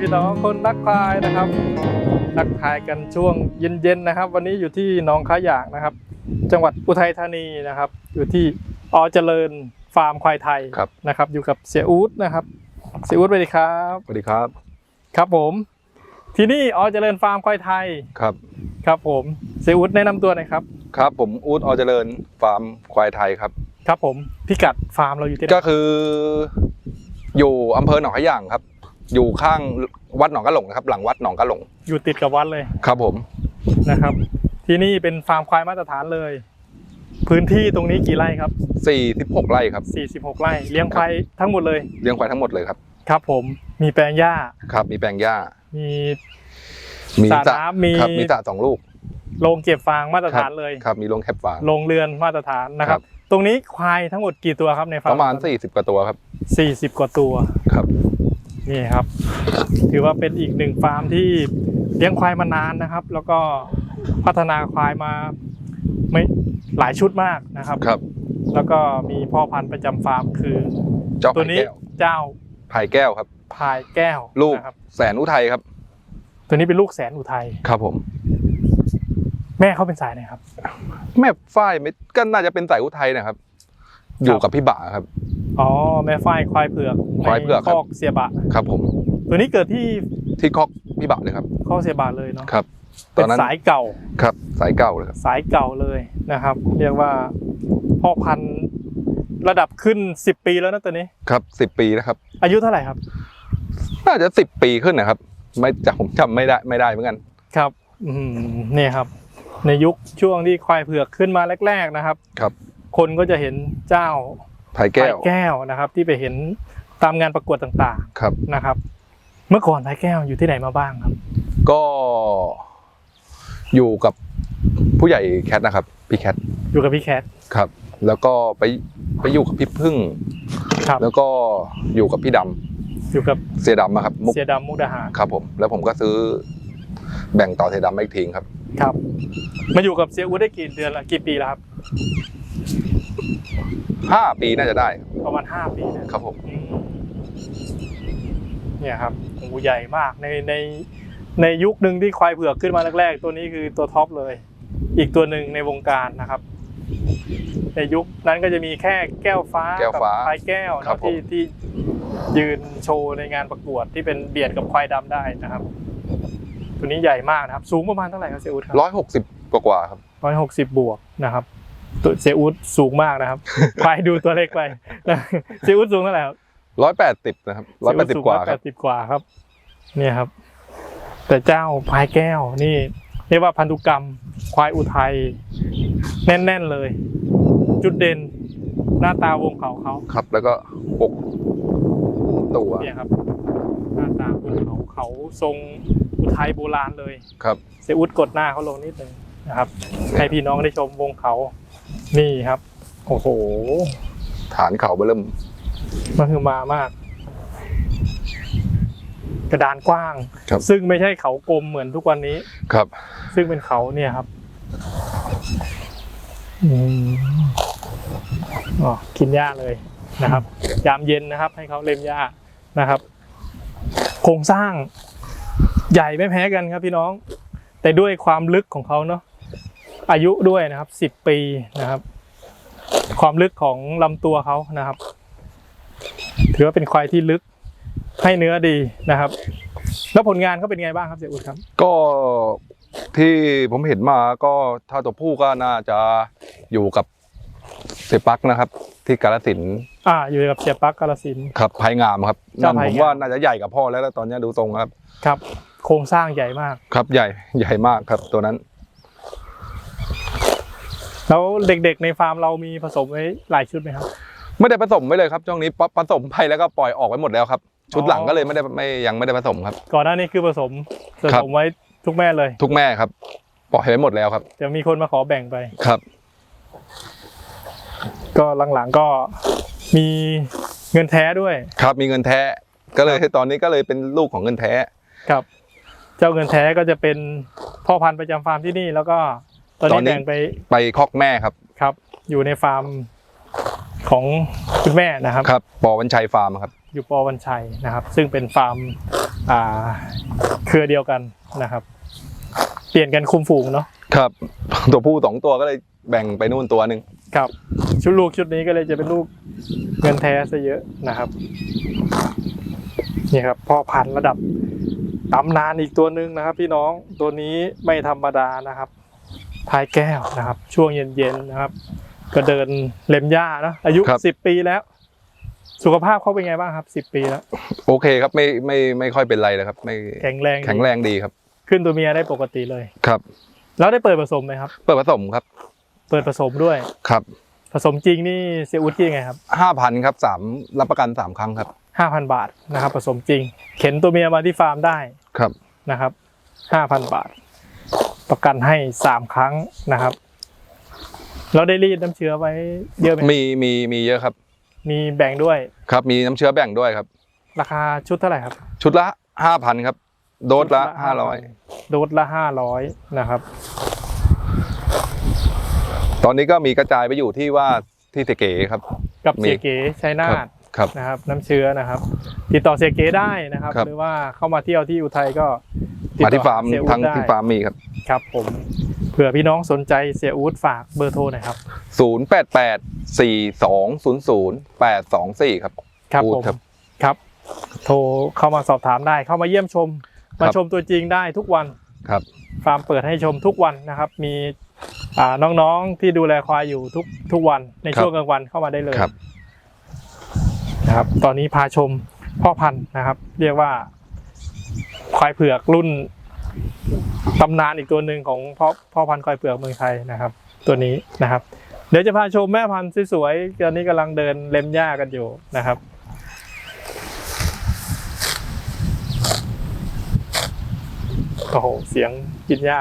สวัสดีพี่น้องคนนักพายนะครับนักพายกันช่วงเย็นๆนะครับ วันนี้อยู่ที่หนองขาหยางนะครับ จังหวัดอุทัยธานีนะครับ อยู่ที่อเจริญฟาร์มควายไทยครับ นะครับ อยู่กับเสียอู๊ดนะครับ เสียอู๊ดสวัสดีครับสวัสดีครับ ครับผม ที่นี่อเจริญฟาร์มควายไทยครับ ครับผมเสียอู๊ดแนะนำตัวหน่อยครับครับผมอู๊ดอเจริญฟาร์มควายไทยครับครับผมพิกัดฟาร์มเราอยู่ที่ไหนก็คือ อยู่อำเภอหนองขยางครับ อยู่ข้างวัดหนองกระหลงนะครับ หลังวัดหนองกระหลง อยู่ติดกับวัดเลยครับผมนะครับ ที่นี่เป็นฟาร์มควายมาตรฐานเลย พื้นที่ตรงนี้กี่ไร่ครับ46ไร่ครับ46 ไร่เลี้ยงควายทั้งหมดเลย เลี้ยงควายทั้งหมดเลยครับ ครับผมมีแปลงหญ้า ครับ มีแปลงหญ้า มีมีสระน้ำมีครับมีสระสองลูก โรงเก็บฟางมาตรฐานเลยครับ มีโรงแคปฟาง โรงเรือนมาตรฐานนะครับ ตรงนี้ควายทั้งหมดกี่ตัวครับในฟาร์มประมาณ 40 กว่าตัวครับ 40 กว่าตัวครับ นี่ครับ ถือว่าเป็นอีกหนึ่งฟาร์มที่เลี้ยงควายมานานนะครับ แล้วก็พัฒนาควายมาไม่หลายชุดมากนะครับครับ แล้วก็มีพ่อพันธุ์ประจำฟาร์มคือ เจ้าตัวไผ่นี้แก้วเจ้าไผ่แก้วครับ พายแก้วลูกนะครับ แสนอุทัยครับ ตัวนี้เป็นลูกแสนอุทัยครับผม แม่เขาเป็นสายไหนครับ แม่ฝ้ายไม่ก็น่าจะเป็นสายอุทัยนะครับ อยู่กับพี่บ่าครับ อ๋อแม่ฝ้ายควายเผือกควายเผือกในครับคอกเสียบะ ครับผมตัวนี้เกิดที่ที่คอกพี่บ่าเลยครับคอกเสียบะเลยเนาะครับ ตเป็อนนนั้นสายเก่าครับสายเก่าเลยครับ สายเก่าเลยนะครับ เรียกว่าพ่อพันธุ์ระดับขึ้น 10 ปีแล้วนะตัวนี้ ครับสิบปีนะครับ อายุเท่าไหร่ครับน่าจะสิบปีขึ้นนะครับ ไม่จำผมจำไม่ได้ไม่ได้เหมือนกัน ครับอืมเนี่ยครับ ในยุคช่วงที่ควายเผือกขึ้นมาแรก ๆนะครับ ครับ คนก็จะเห็นเจ้าไผ่แก้วไผ่แก้วนะครับ ที่ไปเห็นตามงานประกวดต่างครับๆนะครับ เมื่อก่อนไผ่แก้วอยู่ที่ไหนมาบ้างครับ ก็อยู่กับผู้ใหญ่แคทนะครับพี่แคทอยู่กับพี่แคทครับ แล้วก็ไปไปอยู่กับพี่พึ่งครับแล้วก็อยู่กับพี่ดำอยู่กับเสียดำอะครับมุกเสียดำมุกดาหารครับผมแล้วผมก็ซื้อแบ่งต่อเสียดำมาอีกทีครับ ครับ มาอยู่กับเสียอู๊ดได้กี่เดือนละกี่ปีแล้วครับ ห้าปีน่าจะได้ประมาณห้าปีนะครับผม อืมเนี่ยครับโอ้โหใหญ่มากในในในยุคหนึ่งที่ควายเผือกขึ้นมาแรกๆ ตัวนี้คือตัวท็อปเลย อีกตัวหนึ่งในวงการนะครับ ในยุคนั้นก็จะมีแค่แก้วฟ้าแก้วฟ้ากับพายแก้วครับเนาะผม ที่ที่ยืนโชว์ในงานประกวดที่เป็นเบียดกับควายดำได้นะครับ ตัวนี้ใหญ่มากนะครับ สูงประมาณเท่าไหร่ครับเซอุดครับร้อยหกสิบกว่าๆครับร้อยหกสิบบวกนะครับตัวเซอุดสูงมากนะครับควายดูตัวเล็กไปนะเซอุดสูงเท่าไหร่ครับร้อยแปดสิบนะครับร้อยแปดสิบกว่าคแปรับดสิบกว่าครับ เนี่ยครับ แต่เจ้าพายแก้วนี่เรียกว่าพันธุกรรมควายอุทัยแน่น ๆเลย จุดเด่นหน้าตาวงเขาเขาครับ แล้วก็ปกตัวเนี่ยครับ หน้าตาวงเขาเขาทรง อุทัยโบราณเลยครับเซอุดกดหน้าเขาลงนิดนึงนะครับ ให้พี่น้องได้ชมวงเขา นี่ครับ โอ้โห ฐานเข่าเบิ่มมันคือมามาก กระดานกว้างครับซึ่งไม่ใช่เขากลมเหมือนทุกวันนี้ครับ ซึ่งเป็นเขาเนี่ยครับอืมอ๋อกินหญ้าเลยนะครับ ยามเย็นนะครับ ให้เขาเล็มหญ้านะครับ โครงสร้าง ใหญ่ไม่แพ้กันครับพี่น้อง แต่ด้วยความลึกของเขาเนาะอายุด้วยนะครับสิบปีนะครับ ความลึกของลำตัวเขานะครับ ถือว่าเป็นควายที่ลึกให้เนื้อดีนะครับ แล้วผลงานเขาเป็นไงบ้างครับเสียอุดครับ ก็ที่ผมเห็นมาก็ถ้าตัวผู้ก็น่าจะอยู่กับเสยปักนะครับ ที่กาลสินธุ์อ่าอยู่กับเสียปักกาลสินธุ์ ครับภายงามครับเจ้านั่นภายผมงาม ว่าน่าจะใหญ่กับพ่อแล้วแล้วตอนนี้ดูทรงครับ ครับ โครงสร้างใหญ่มาก ครับใหญ่ใหญ่มากครับตัวนั้น แล้วเด็กๆในฟาร์มเรามีผสมไว้หลายชุดไหมครับ ไม่ได้ผสมไว้เลยครับช่วงนี้ปผสมไปแล้วก็ปล่อยออกไว้หมดแล้วครับ ชุดหลังก็เลยไม่ได้ไม่ยังไม่ได้ผสมครับ ก่อนหน้านี้คือผสมผครับสมไว้ทุกแม่เลย ทุกแม่ครับ ปล่อยไว้หมดแล้วครับแต่มีคนมาขอแบ่งไปครับ ก็หลังๆก็มีเงินแท้ด้วย ครับมีเงินแท้ก็เลยตอนนี้ก็เลยเป็นลูกของเงินแท้ครับ เจ้าเงินแท้ก็จะเป็นพ่อพันธุ์ประจำฟาร์มที่นี่ แล้วก็ตอนตอนี้นนี้แบ่งไปไปคอกแม่ครับครับ อยู่ในฟาร์มของคุณแม่นะครับ ครับปอวันชัยฟาร์มครับอยู่ปอวันชัยนะครับ ซึ่งเป็นฟาร์มอ่าเครือเดียวกันนะครับ เปลี่ยนกันคุมฝูงเนาะครับ ตัวผู้สองตัวก็เลยแบ่งไปนู่นตัวหนึ่งครับ ชุดลูกชุดนี้ก็เลยจะเป็นลูกเงินแท้ซะเยอะนะครับนี่ครับพ่อพันธุ์ระดับ ตำนานอีกตัวหนึ่งนะครับ พี่น้องตัวนี้ไม่ธรรมดานะครับพายแก้วนะครับ ช่วงเย็นๆนะครับ ก็เดินเล็มหญ้าเนอะอายุสิบปีแล้ว สุขภาพเขาเป็นไงบ้างครับสิบปีแล้วโอเคครับไม่ไม่ไม่ค่อยเป็นไรเลยครับ ไม่แข็งแรงดีแข็งแรงดีครับขึ้นตัวเมียได้ปกติเลย ครับ แล้วได้เปิดผสมไหมครับ เปิดผสมครับเปิดผสมด้วย ครับผสมจริงนี่เสียอุดที่ยังไงครับห้าพันครับสามรับประกันสามครั้งครับ ห้าพันบาทนะครับผสมจริง เข็นตัวเมียมาที่ฟาร์มได้ ครับนะครับห้าพันบาท ประกันให้สามครั้งนะครับ เราได้รีดน้ำเชื้อไว้เยอะไหมมีมีมีเยอะครับ มีแบ่งด้วยครับมีน้ำเชื้อแบ่งด้วยครับ ราคาชุดเท่าไหร่ครับ ชุดละห้าพันครับ โดสละห้าร้อยโดสละห้าร้อยนะครับ ตอนนี้ก็มีกระจายไปอยู่ที่ว่าที่เตเก๋ครับ กับมีเสียเก๋ชัยนาครับทครับนะครับ น้ำเชื้อนะครับ ติดต่อเสียเก๋ได้นะครับ ครับ หรือว่าเข้ามาเที่ยวที่อุทัยก็ติดมาต่อที่ฟาร์มเสียอู๊ดทั้งได้ที่ฟาร์มมีครับ ครับผมเผื่อพี่น้องสนใจเสียอู๊ดฝากเบอร์โทรหน่อยครับศูนย์แปดแปดสี่สองศูนย์ศูนย์แปดสองสี่ครับ ครับอู๊ผดมครับครับ โทรเข้ามาสอบถามได้ เข้ามาเยี่ยมชม มาครับ ชมตัวจริงได้ทุกวัน ครับ ฟาร์มเปิดให้ชมทุกวันนะครับ มีอ่าน้องๆที่ดูแลควายอยู่ทุกทุกวันในช่วงกลางวันเข้ามาได้เลยครับ นะครับ ตอนนี้พาชม พ่อพันธุ์นะครับ เรียกว่าควายเผือกรุ่นตำนานอีกตัวหนึ่งของพ่อพ่อพันธุ์ควายเผือกเมืองไทยนะครับ ตัวนี้นะครับ เดี๋ยวจะพาชมแม่พันธุ์สวยๆตอนนี้กำลังเดินเล็มหญ้ากันอยู่นะครับโอ้โหเสียงกินหญ้า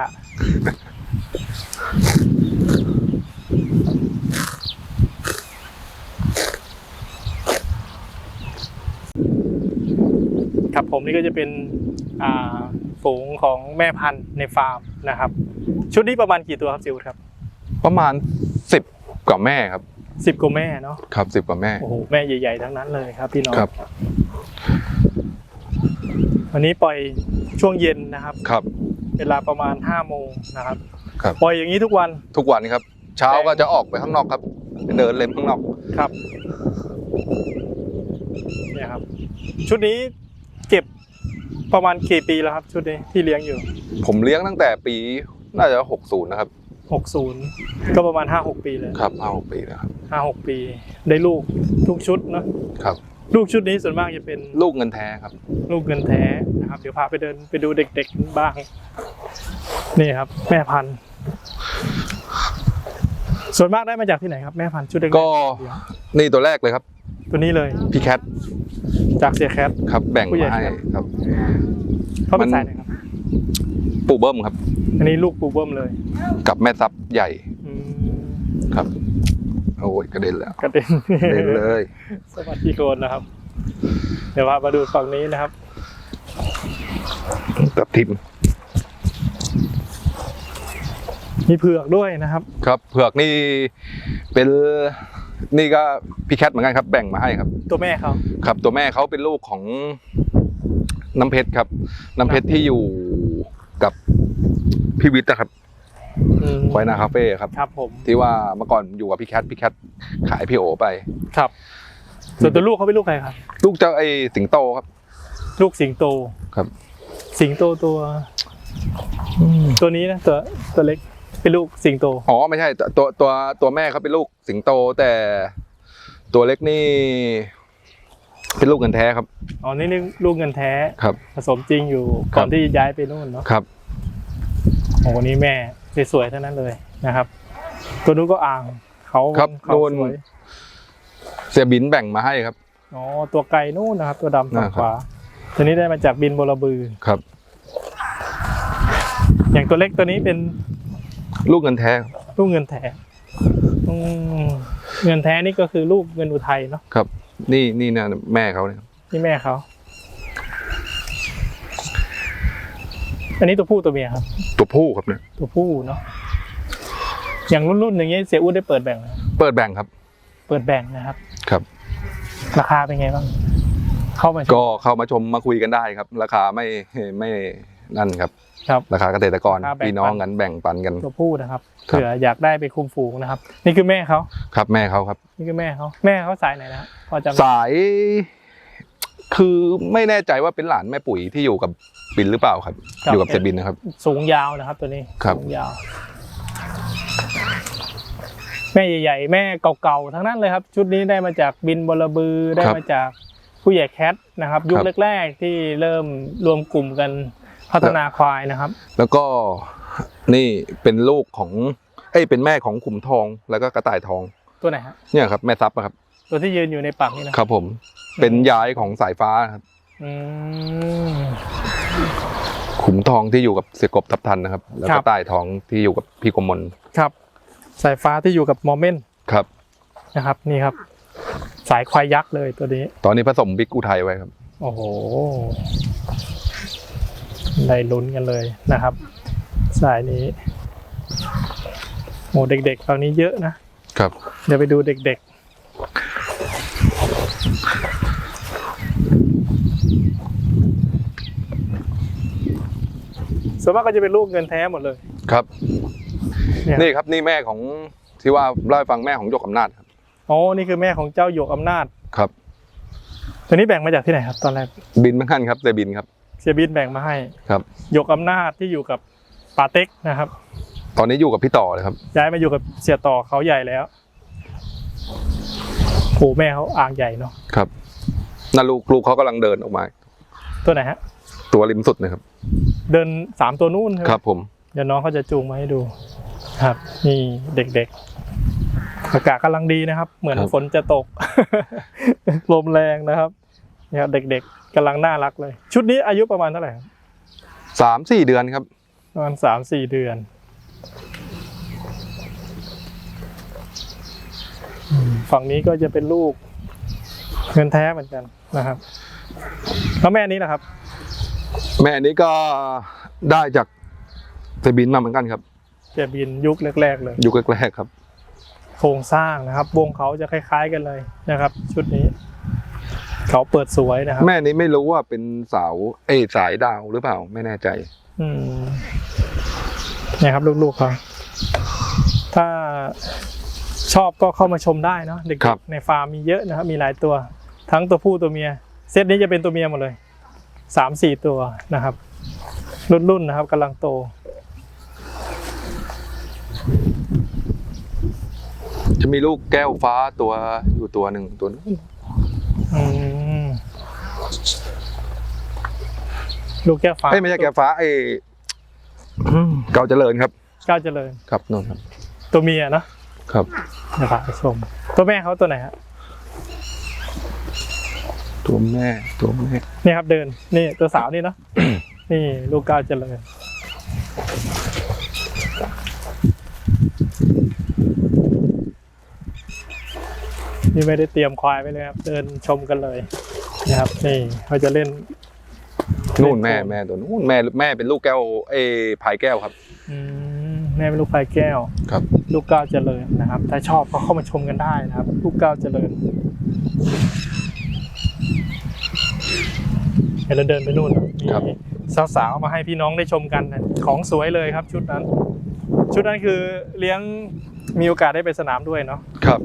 ครับ ผมนี่ก็จะเป็นอ่าฝูงของแม่พันธุ์ในฟาร์มนะครับ ชุดนี้ประมาณกี่ตัวครับซิวครับ ประมาณสิบกว่าแม่ครับสิบกว่าแม่เนาะครับสิบกว่าแม่โอ้โหแม่ใหญ่ๆทั้งนั้นเลยครับพี่น้องครับ วันนี้ปล่อยช่วงเย็นนะครับครับ เวลาประมาณห้าโมงนะครับครับปล่อยอย่างนี้ทุกวันทุกวันครับ เช้าก็จะออกไปข้างนอกครับไปเดินเล่นข้างนอกครับเนี่ยครับ ชุดนี้เก็บ ประมาณกี่ปีแล้วครับ ชุดนี้ที่เลี้ยงอยู่ ผมเลี้ยงตั้งแต่ปีน่าจะหกศูนย์นะครับหกศูนย์ก็ประมาณห้าหกปีเลยครับห้าหกปีแล้วครับห้าหกปี ได้ลูกทุกชุดเนอะครับ ลูกชุดนี้ส่วนมากจะเป็นลูกเงินแท้ครับ ลูกเงินแท้นะครับ เดี๋ยวพาไปเดินไปดูเด็กๆบ้าง นี่ครับ แม่พันธุ์ ส่วนมากได้มาจากที่ไหนครับ แม่พันธุ์ชุดเด็กๆก็ นี่ตัวแรกเลยครับ ตัวนี้เลยพี่แคทจากเสียแคทครับ แบ่งผู้ใหญ่มาให้ครับ ครับ เขาเป็นมัน สายไหนครับ ปูเบิ้มครับ อันนี้ลูกปูเบิ้มเลยกับแม่ซับใหญ่อืมครับโอ้ยกระเด็นแล้วกระเด็นกระเด็นเลย สวัสดีโคนนะครับ เดี๋ยวพามาดูฝั่งนี้นะครับตับทิมมีเผือกด้วยนะครับ ครับเผือกนี่เป็น นี่ก็พี่แคทเหมือนกันครับ แบ่งมาให้ครับ ตัวแม่เขาครับ ตัวแม่เขาเป็นลูกของน้ำเพชรครับ น้ำเพชรที่อยู่กับพี่วิทย์นะครับอืมควายนาคาเฟ่ครับ ครับผมที่ว่าเมื่อก่อนอยู่กับพี่แคทพี่แคทขายพี่โอไป ครับ ส่วนตัวลูกเขาเป็นลูกใครครับ ลูกเจ้าไอสิงโตครับ ลูกสิงโตครับ สิงโตตัว ตัวนี้นะตัวตัวเล็ก เป็นลูกสิงโต อ๋อไม่ใช่ตัวตัวตัวตัวแม่เขาเป็นลูกสิงโตแต่ตัวเล็กนี่ เป็นลูกเงินแท้ครับ อ๋อ นี่นี่ลูกเงินแท้ครับ ผสมจริงอยู่ครับก่อนที่ย้ายไปนู่นเนาะครับโอ้โหนี่แม่สวยๆทั้งนั้นเลยนะครับ ตัวนู้นก็อ่างเขาครับเขานู่นสวยเสียบินแบ่งมาให้ครับอ๋อตัวไก่นู่นนะครับ ตัวดำฝั่งอ่าครับขวาตัวนี้ได้มาจากบินบรบือครับ อย่างตัวเล็กตัวนี้เป็น ลูกเงินแท้ครับลูกเงินแท้อืมเงินแท้นี่ก็คือลูกเงินอุทัยเนาะครับ นี่นี่นะแม่เขาเนี่ยนี่แม่เขาอันนี้ตัวผู้ตัวเมียครับ ตัวผู้ครับเนี่ยตัวผู้เนาะอย่างรุ่นๆอย่างเงี้ยเสียอุ้ดได้เปิดแบ่งไหมเปิดแบ่งครับ เปิดแบ่งนะครับ ครับ ราคาเป็นไงบ้างเข้ามาชมก็เข้ามาชมมาคุยกันได้ครับ ราคาไม่ไม่ นั่นครับครับราคาเกษตรกรราคาแบ่งปัน พี่น้องกันแบ่งปันกัน ตัวผู้นะครับครับ เผื่ออยากได้ไปคุมฝูงนะครับ นี่คือแม่เขาครับแม่เขาครับ นี่คือแม่เขาแม่เขาสายไหนนะพอจำสาย คือไม่แน่ใจว่าเป็นหลานแม่ปุ๋ยที่อยู่กับบินหรือเปล่าครับ อยู่กับเซบินนะครับ สูงยาวนะครับ ตัวนี้ครับ สูงยาว แม่ใหญ่ ๆ แม่เก่าๆทั้งนั้นเลยครับ ชุดนี้ได้มาจากบินบลบือได้มาจากผู้ใหญ่แคทนะครับ ยุคแรกๆที่เริ่มรวมกลุ่มกัน พัฒนาควายนะครับ แล้วก็นี่เป็นลูกของเอ้ยเป็นแม่ของขุมทองแล้วก็กระต่ายทองตัวไหนฮะเนี่ยครับแม่ซับอะครับ ตัวที่ยืนอยู่ในปักนี่นะครับ ผมเป็นยายของสายฟ้าครับอืมขุมทองที่อยู่กับเสียกบทับทันนะครับ แล้วครัก็บต่ายทองที่อยู่กับพี่กมลครับ สายฟ้าที่อยู่กับมอมเมนครับนะครับ นี่ครับ สายควายยักษ์เลยตัวนี้ ตอนนี้ผสมบิ๊กอุทัยไว้ครับ โอ้โห ได้ลุ้นกันเลยนะครับ สายนี้โอ้เด็กๆตอนนี้เยอะนะครับ เดี๋ยวไปดูเด็กๆส่วนมากก็จะเป็นลูกเงินแท้หมดเลย ครับ เนี่ย นี่ครับนี่แม่ของที่ว่าเล่าให้ฟังแม่ของยกอำนาจครับอ๋อนี่คือแม่ของเจ้าหยกอำนาจ ครับ ตัวนี้แบ่งมาจากที่ไหนครับ ตอนแรกบินเหมือนกันครับเซบินครับ เสียบินแบ่งมาให้ครับหยกอำนาจที่อยู่กับปาเต็กนะครับ ตอนนี้อยู่กับพี่ต่อเลยครับ ย้ายมาอยู่กับเสียต่อเขาใหญ่แล้วโหแม่เขาอ่างใหญ่เนาะครับนั่นลูกลูกเขากำลังเดินออกมา ตัวไหนฮะ ตัวริมสุดนะครับ เดินสามตัวนู่นใช่ไหมครับ ผม เดี๋ยวน้องเขาจะจูงมาให้ดู ครับ นี่เด็กๆ อากาศกำลังดีนะครับ เหมือนฝนจะตก ลมแรงนะครับเนี่ยครับเด็กๆ กำลังน่ารักเลย ชุดนี้อายุประมาณเท่าไหร่ครับสามสี่เดือนครับ ประมาณสามสี่เดือนอืมฝั่งนี้ก็จะเป็นลูกเงินแท้เหมือนกันนะครับ แล้วแม่นี้นะครับ แม่นี้ก็ได้จากเซบินมาเหมือนกันครับเจบินยุคแรก ๆ เลย ยุคแรกๆครับ โครงสร้างนะครับ วงเขาจะคล้าย ๆ กันเลยนะครับ ชุดนี้ เขาเปิดสวยนะครับ แม่นี้ไม่รู้ว่าเป็นสาวเอยสายดาวหรือเปล่าไม่แน่ใจ อืมเนี่ยครับลูกๆเขาถ้าชอบก็เข้ามาชมได้เนาะเด็กครับ ๆในฟาร์มมีเยอะนะครับ มีหลายตัว ทั้งตัวผู้ตัวเมีย เซตนี้จะเป็นตัวเมียหมดเลยสามสี่ตัวนะครับ รุ่นๆนะครับกำลังโต จะมีลูกแก้วฟ้าตัวอยู่ตัวหนึ่งตัวนู้นอืม ลูกแก้วฟ้าเอ้ยไม่ใช่แก้วฟ้าไอ้อืมเก่าเจริญครับก้าวเจริญครับนู่นครับ ตัวเมียเนาะครับ นะครับไปชม ตัวแม่เขาตัวไหนฮะตัวแม่ตัวแม่นี่ครับเดิน นี่ตัวสาวนี่เนาะ นี่ลูกก้าวเจริญ นี่ไม่ได้เตรียมควายไว้เลยครับ เดินชมกันเลยนะครับนี่เขาจะเล่นนู่นแม่เล่นโคนแม่ตัวนู้นแม่แม่เป็นลูกแก้วเอ้พายแก้วครับอืมแม่เป็นลูกพายแก้วครับ ลูกก้าวเจริญนะครับ ถ้าชอบก็เข้ามาชมกันได้นะครับ ลูกก้าวเจริญเดี๋ยวเราเดินไปนู่นมีครับสาวๆมาให้พี่น้องได้ชมกันนะของสวยเลยครับชุดนั้น ชุดนั้นคือเลี้ยงมีโอกาสได้ไปสนามด้วยเนาะครับ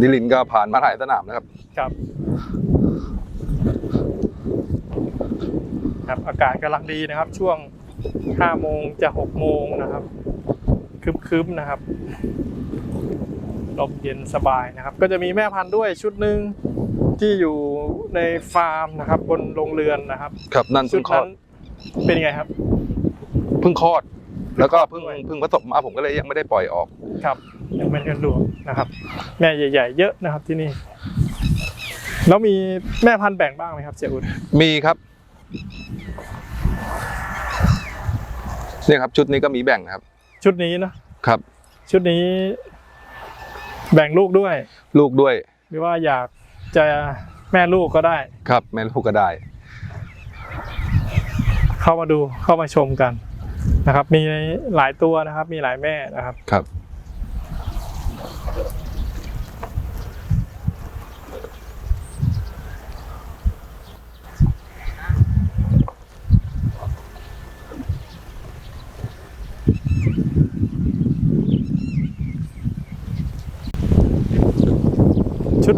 นิลินทร์ก็ผ่านมาหลายสนามนะครับ ครับ ครับ อากาศกำลังดีนะครับ ช่วง5โมงจะ6โมงนะครับคึบๆนะครับลมเย็นสบายนะครับ ก็จะมีแม่พันธุ์ด้วยชุดหนึ่งที่อยู่ในฟาร์มนะครับ บนโรงเรือนนะครับ ครับนั่นชุเพิ่ดงคลอนั้ดนเป็นยังไงครับ เพิ่งคลอด แล้วก็เพิ่งด้วยเพิ่งผสมมาผมก็เลยยังไม่ได้ปล่อยออกครับ ยังเป็นกันหลวงนะครับ แม่ใหญ่ๆเยอะนะครับที่นี่ แล้วมีแม่พันธุ์แบ่งบ้างไหมครับเสียอุดมีครับเนี่ยครับ ชุดนี้ก็มีแบ่งครับ ชุดนี้เนาะครับ ชุดนี้ แบ่งลูกด้วย ลูกด้วย หรือว่าอยากจะแม่ลูกก็ได้ ครับ แม่ลูกก็ได้ เข้ามาดูเข้ามาชมกันนะครับ มีหลายตัวนะครับ มีหลายแม่นะครับครับ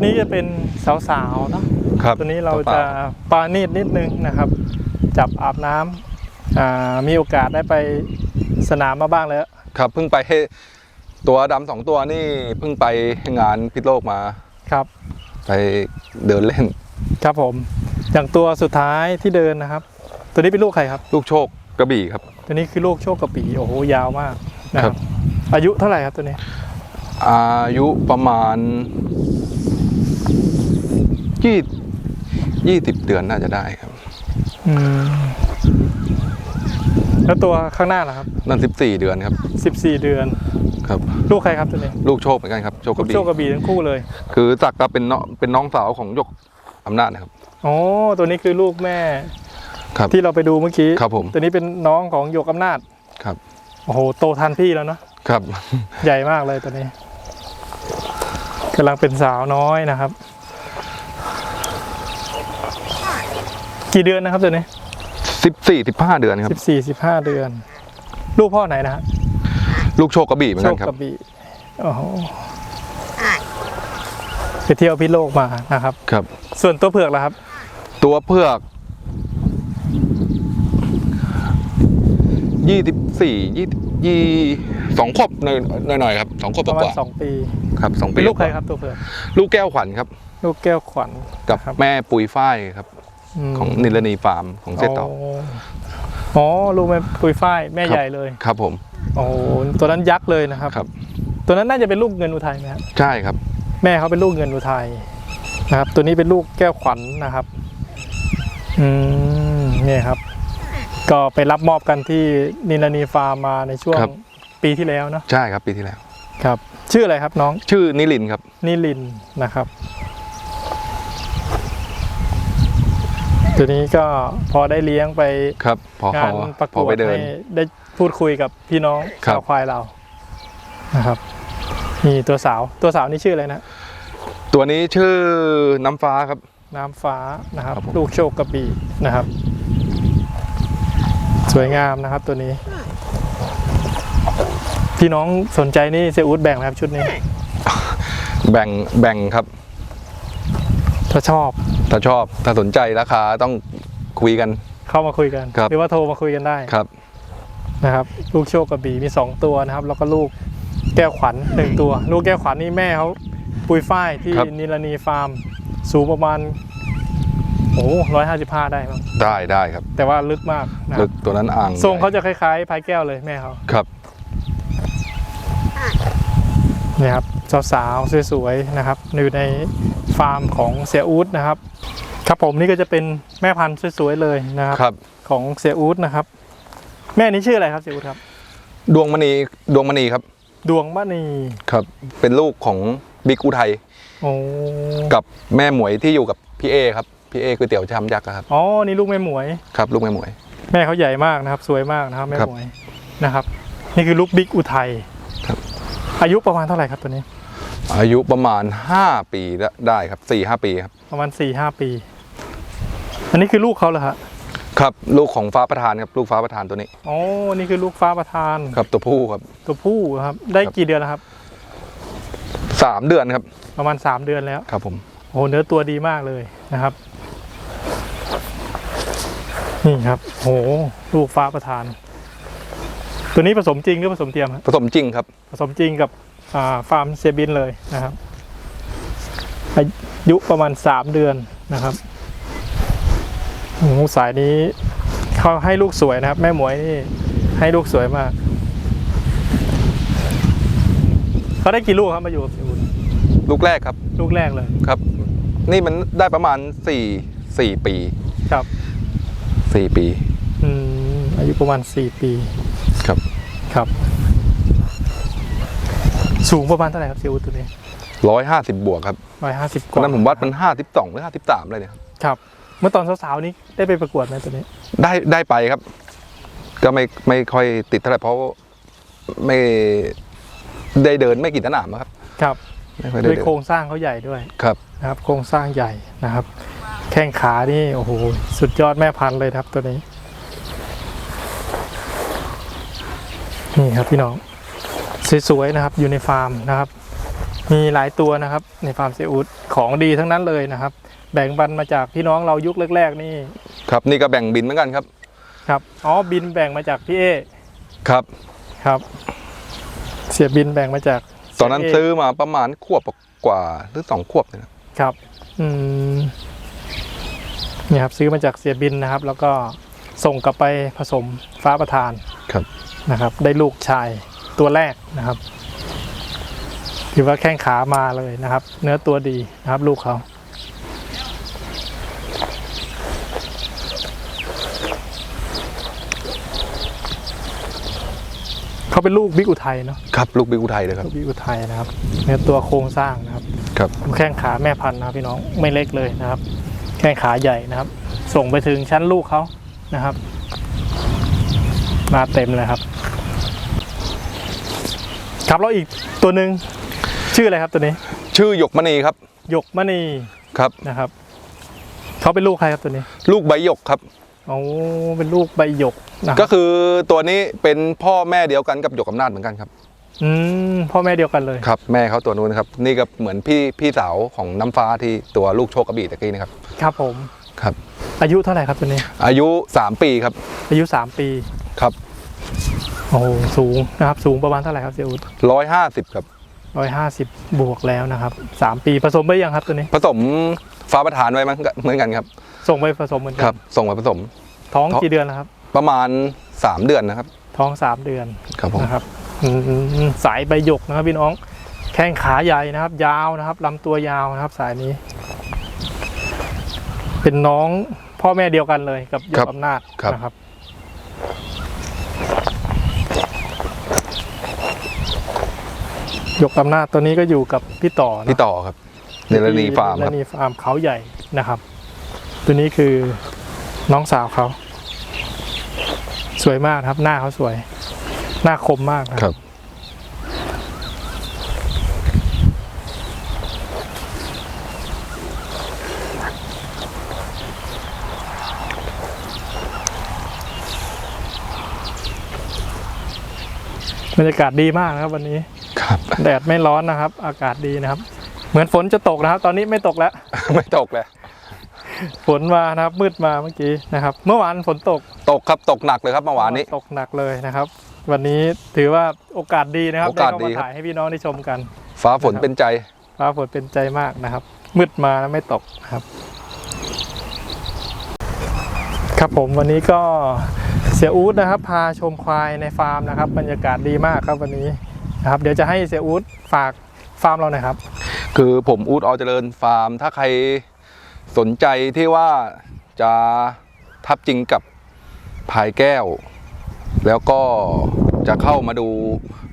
นี้จะเป็นสาวๆเนาะครับตัวนี้เราปจะล่ปานีดนิดนึงนะครับ จับอาบน้ำอ่ามีโอกาสได้ไปสนามมาบ้างแล้ว ครับเพิ่งไปให้ตัวดำสองตัวนี่เพิ่งไปงานพิษโลกมาครับ ไปเดินเล่น ครับผมอย่างตัวสุดท้ายที่เดินนะครับ ตัวนี้เป็นลูกใครครับ ลูกโชคกระบี่ครับ ตัวนี้คือลูกโชคกระปีโอ้โหยาวมากนะคครัรับบอายุเท่าไหร่ครับตัวนี้ อายุประมาณ ยี่ยี่สิบเดือนน่าจะได้ครับอืมแล้วตัวข้างหน้าล่ะครันั่นสิบสี่เดือนครับบ14เดือน ครับ ลูกใครครับตัวนี้ลูกโชคเหมือนกันครับโชคกลูระกบี่โชคกระบี่ทั้งคู่เลย คือสักดิ์ก็เป็นน้องเป็นน้องสาวของยกอำนาจนะครับอ๋อตัวนี้คือลูกแม่ครับที่เราไปดูเมื่อกี้ครับผมตัวนี้เป็นน้องของหยกอำนาจครับโอ้โหโตทันพี่แล้วเนาะครับ ใหญ่มากเลยตัวนี้กำลังเป็นสาวน้อยนะครับ กี่เดือนนะครับตัวนี้สิบสี่สิบห้าเดือนครับสิบสี่สิบห้าเดือน ลูกพ่อไหนนะฮะลูกโชคกระบี่เหมือนโชกัคนครักบระบี่โอ้โหไปเที่ยวพิษโลกมานะครับ ครับ ส่วนตัวเผือกล่ะครับ ตัวเพือกยี่สิบสี่ยี่ยี่สองขวบหน่อยหน่อยๆครับสองขวบประมาณกว่าสองปีๆครับสองปีเป็นลูกใครครับตัวเผือก ลูกแก้วขวัญครับ ลูกแก้วขวัญกับครับแม่ปุยฝ้ายครับม ของนิลนีฟาร์มของเซตต่ออ๋อลูกแม่ปุยฝ้ายแม่ครับใหญ่เลยครับผมโอ้โหตัวนั้นยักษ์เลยนะครับครับ ตัวนั้นน่าจะเป็นลูกเงินอุทัยไหมครับใช่ครับ แม่เขาเป็นลูกเงินอุทัยนะครับ ตัวนี้เป็นลูกแก้วขวัญนะครับอืมเนี่ยครับ ก็ไปรับมอบกันที่นิลานีฟาร์มมาในช่วงครับปีที่แล้วเนาะใช่ครับปีที่แล้วครับ ชื่ออะไรครับน้อง ชื่อนิลินทร์ครับ นิลินนะครับ ตัวนี้ก็พอได้เลี้ยงไปครับพองานประพกอวดไปเดินให้ได้พูดคุยกับพี่น้องครับชาวควายเรานะครับนี่ตัวสาวตัวสาวนี่ชื่ออะไรนะ ตัวนี้ชื่อน้ำฟ้าครับ น้ำฟ้านะครับครับผมลูกโชคกระบี่นะครับ สวยงามนะครับตัวนี้ พี่น้องสนใจนี่เซอูดแบ่งไหมครับชุดนี้ แบ่งแบ่งครับ ถ้าชอบ ถ้าชอบถ้าสนใจราคาต้องคุยกัน เข้ามาคุยกัน ครับ หรือว่าโทรมาคุยกันได้ครับ นะครับ ลูกโชคกระบี่มีสองตัวนะครับ แล้วก็ลูกแก้วขวัญหนึ่งตัว ลูกแก้วขวัญนี่แม่เขาปุยฝ้ายที่ครับ นิลานีฟาร์ม สูงประมาณโอ้ร้อยห้าสิบห้าได้มั้งได้ได้ครับแต่ว่าลึกมากนะคลึรับกตัวนั้นอ่างทรงเขาจะคล้ายๆพายแก้วเลยแม่เขา ครับเนี่ยครับสาวๆสวยๆนะครับอยู่ในฟาร์มของเสียอูดนะครับครับผมนี่ก็จะเป็นแม่พันธุ์สวยๆเลยนะครับครับ ของเสียอูดนะครับ แม่นี้ชื่ออะไรครับเสียอูดครับ ดวงมณีดวงมณีครับ ดวงมณีครับ เป็นลูกของบิ๊กอุทัยโอ้กับแม่หมวยที่อยู่กับพี่เอครับพี่เอก๋วยเตี๋ยวชามยักษ์อะครับอ๋อนี่ลูกแม่หมวย ครับลูกแม่หมวย แม่เขาใหญ่มากนะครับ สวยมากนะครับแม่ครับหมวยนะครับ นี่คือลูกบิ๊กอุทัยครับ อายุประมาณเท่าไหร่ครับตัวนี้ อายุประมาณ 5 ปีได้ครับ4ี่ห้าปีครับ ประมาณ4ี่ห้าปี อันนี้คือลูกเขาเหรอฮะครับลูกของฟ้าประธานครับลูกฟ้าประธานตัวนี้อ๋อนี่คือลูกฟ้าประธานครับตัวผู้ครับ ตัวผู้ครับ ได้ครับกี่เดือนแล้วครับสามเดือนครับ ประมาณ 3 เดือนแล้วครับผมโอ้โหเนื้อตัวดีมากเลยนะครับ นี่ครับโอ้โหลูกฟ้าประธาน ตัวนี้ผสมจริงหรือผสมเทียมฮะผสมจริงครับ ผสมจริงกับอ่าฟาร์มเซบินเลยนะครับ อายุประมาณ 3 เดือนนะครับโอ้โหสายนี้เขาให้ลูกสวยนะครับ แม่หมวยนี่ให้ลูกสวยมากเขาได้กี่ลูกครับมาอยู่กับพี่อุ่นลูกแรกครับลูกแรกเลยครับ นี่มันได้ประมาณ4 4ปีครับ4ปี อืมอายุประมาณ 4 ปี ครับครับ สูงประมาณเท่าไหร่ครับซีอูดตัวนี้150บวกครับร้อยห้าสิบกตอนว่านั้นผมวัดมัน52หรือ53เลยเนี่ยครับครับ เมื่อตอนสาวๆนี้ได้ไปประกวดไหมตัวนี้ ได้ได้ไปครับ ก็ไม่ไม่ค่อยติดเท่าไหร่เพราะไม่ได้เดินไม่กี่สนามอะครับ ครับไม่ค่อยได้ด้วยเดินโครงสร้างเขาใหญ่ด้วยครับ นะครับ โครงสร้างใหญ่นะครับ แข้งขานี่โอ้โหสุดยอดแม่พันธุ์เลยครับตัวนี้ นี่ครับพี่น้องสวยๆนะครับอยู่ในฟาร์มนะครับ มีหลายตัวนะครับ ในฟาร์มเซอุดของดีทั้งนั้นเลยนะครับ แบ่งปันมาจากพี่น้องเรายุคแรกๆนี่ครับนี่ก็แบ่งบินเหมือนกันครับ ครับอ๋อบินแบ่งมาจากพี่เอครับครับ เสียบินแบ่งมาจากตอนนั้นเสียเซื้อมาประมาณขวบกว่าหรือสองขวบเนี่ยนะครับ อืมนี่ครับซื้อมาจากเสียบินนะครับ แล้วก็ส่งกลับไปผสมฟ้าประทานครับ นะครับ ได้ลูกชายตัวแรกนะครับถือว่าแข้งขามาเลยนะครับ เนื้อตัวดีนะครับ ลูกเขาเขาเป็นลูกบิ๊กอุทัยเนาะครับลูกบิวไทยเลยครับลูกบิ๊กอุทัยนะครับเนื้อตัวโครงสร้างนะครับครับแข้งขาแม่พันธุ์นะครับพี่น้องไม่เล็กเลยนะครับ แข้งขาใหญ่นะครับ ส่งไปถึงชั้นลูกเขานะครับ มาเต็มเลยครับ ครับแล้วอีกตัวหนึ่งชื่ออะไรครับตัวนี้ ชื่อหยกมณีครับหยกมณีครับนะครับเขาเป็นลูกใครครับตัวนี้ ลูกใบหยกครับโอ้เป็นลูกใบหยกนะคก็รับคือตัวนี้เป็นพ่อแม่เดียวกันกับหยกอำนาจเหมือนกันครับอืมพ่อแม่เดียวกันเลย ครับแม่เขาตัวนู้นครับนี่ก็เหมือนพี่พี่สาวของน้ำฟ้าที่ตัวลูกโชคกระบี่ตะกี้นะครับครับผม ครับ อายุเท่าไหร่ครับตัวนี้ อายุ 3 ปีครับอายุสามปีครับ โอ้สูงนะครับสูงประมาณเท่าไหร่ครับเสียอุด150ครับร้อยห้าสิบบวกแล้วนะครับสามปีผสมไปยังครับตัวนี้ผสมฟ้าประธานไว้มั้งก็เหมือนกันครับ ส่งไปผสมเหมือนกัครับ ส่งไปผสม ท้องท้องกี่เดือนแล้วครับ ประมาณ3เดือนนะครับ ท้องสามเดือนครับผมนะครับอืมสายใบหยกนะครับพี่น้อง แข้งขาใหญ่นะครับ ยาวนะครับลำตัวยาวนะครับ สายนี้ เป็นน้องพ่อแม่เดียวกันเลยกับหยกอำนาจนะครับ ยกอำนาจตัวนี้ก็อยู่กับพี่ต่อนะพี่ต่อครับเนรณีฟาร์มเนครับรณีฟาร์มเขาใหญ่นะครับ ตัวนี้คือน้องสาวเขา สวยมากครับ หน้าเขาสวย หน้าคมมากนะครับ บรรยากาศดีมากนะครับ วันนี้ ครับแดดไม่ร้อนนะครับ อากาศดีนะครับ เหมือนฝนจะตกนะครับ ตอนนี้ไม่ตกแล้ว ไม่ตกเลยฝนมานะครับมืดมาเมื่อกี้นะครับ เมื่อวานฝนตกตกครับตกหนักเลยครับเมื่อวานนี้ตกหนักเลยนะครับ วันนี้ถือว่าโอกาสดีนะครับโอกาสได้ดีเข้ามาครับถ่ายให้พี่น้องได้ชมกัน ฟ้าฝนนะครับเป็นใจ ฟ้าฝนเป็นใจมากนะครับ มืดมาแล้วไม่ตกนะครับ ครับผมวันนี้ก็เสียอู๊ดนะครับ พาชมควายในฟาร์มนะครับ บรรยากาศดีมากครับวันนี้ นะครับเดี๋ยวจะให้เสียอู๊ดฝากฟาร์มเราหน่อยครับ คือผมอูดออเจริญฟาร์ม ถ้าใครสนใจที่ว่าจะทับจริงกับพายแก้ว แล้วก็จะเข้ามาดู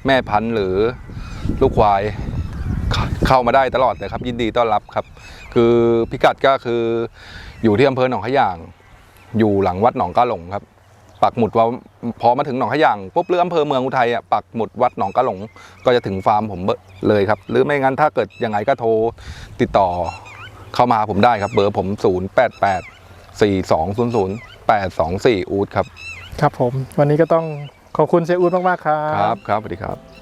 แม่พันธุ์หรือลูกควาย เข้าเข้ามาได้ตลอดเลยครับ ยินดีต้อนรับครับ คือพิกัดก็คืออยู่ที่อำเภอหนองขยาง อยู่หลังวัดหนองกาหลงครับ ปักหมุดว่าพอมาถึงหนองขยางปุ๊บเรืออำเภอเมืองอุทัยอะปักหมุดวัดหนองกาหลงก็จะถึงฟาร์มผมเลยครับ หรือไม่งั้นถ้าเกิดยังไงก็โทรติดต่อเข้ามาหาผมได้ครับ เบอร์ผม 0 8 8 4 2 0 0 8 2 4 อูดครับ ครับผม วันนี้ก็ต้องขอบคุณเสียอู๊ดมาก ๆ ครัครับบครับสวัสดีครับ